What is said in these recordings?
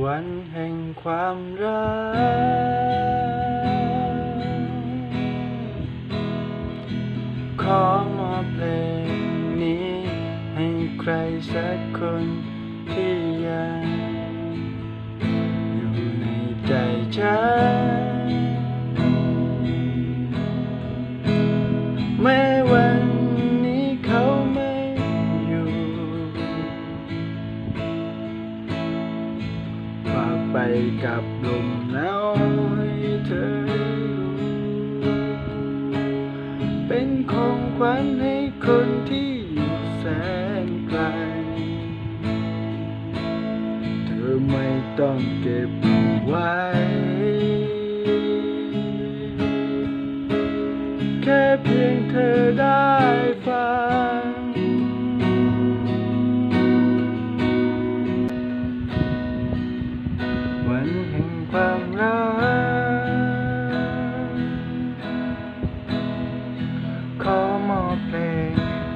วันแห่งความรัก ขอมอบเพลงนี้ ให้ใครสักคนที่ยัง อยู่ในใจฉันแม้ กับลมหนาวให้เธอรู้เป็นของขวัญให้คนที่อยู่แสนไกล เธอไม่ต้องเก็บไว้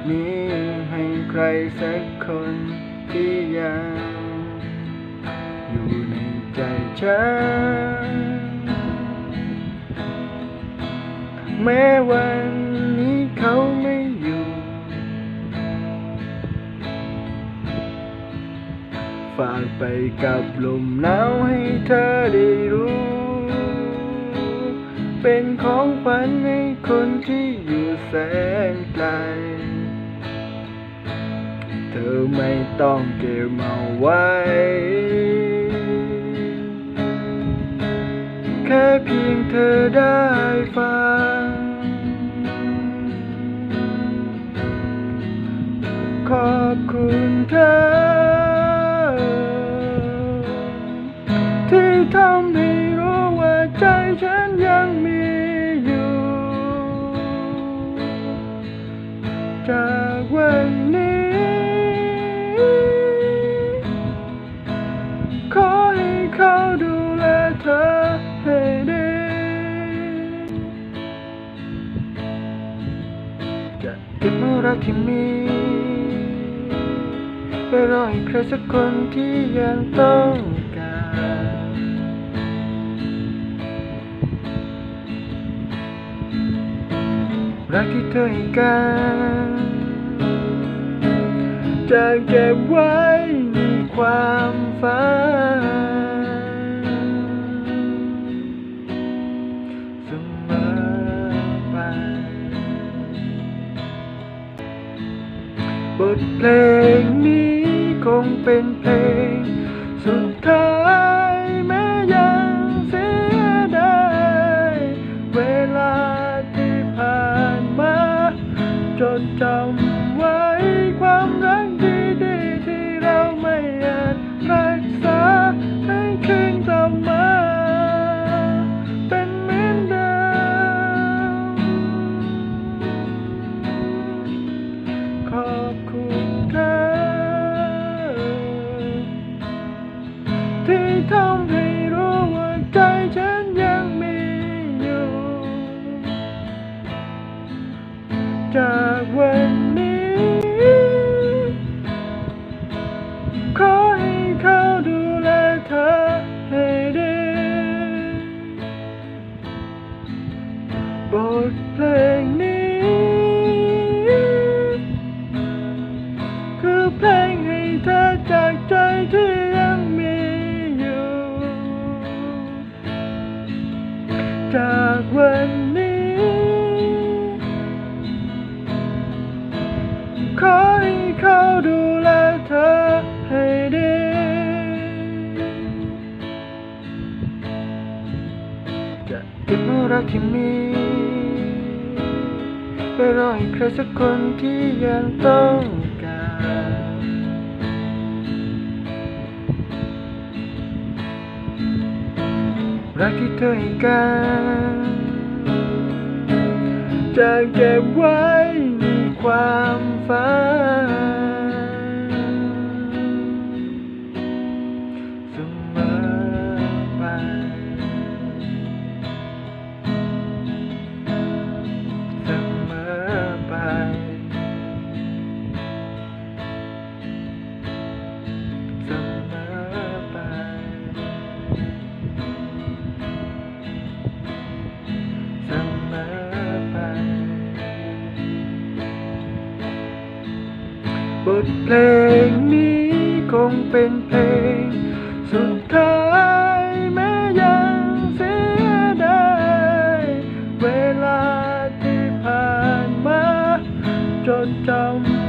นี้ให้ใครสักคนที่ยังอยู่ในใจฉัน แม้วันนี้เขาไม่อยู่ ฝากไปกับลมหนาวให้เธอได้รู้ เป็นของขวัญให้คนที่อยู่แสนไกล ธอไม่ต้องเก็บเอาไว้ แค่เพียงเธอได้ฟัง ขอบคุณเธอ ที่มีไปรอให้ใครสักคนที่ยังต้องการรักที่เธอให้กันจะเก็บไว้ในความฝัน บทเพลงนี้คงเป็นเพลง คุณเธอที่ทำให้รู้ว่าใจฉันยังมีอยู่ จากวันนี้ ขอให้เขาดูแลเธอให้ดีบทเพลงนี้ ที่ยังมีอยู่ จากวันนี้ ขอให้เขาดูแลเธอให้ดี จะเก็บเอารักที่มีไปรอให้ใครสักคนที่ยังต้อง รรักที่เธอให้กันจะเก็บไว้ในความฝัน บทเพลงนี้คงเป็นเพลง สุดท้ายแม้ยังเสียดายเวลาที่ผ่านมาจดจำ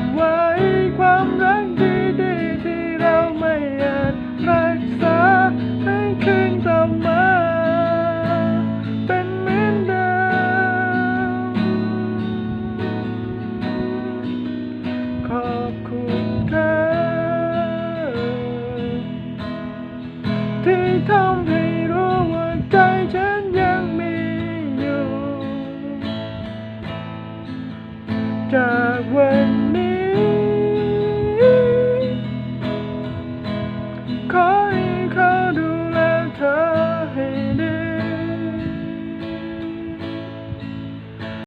อที่ทำให้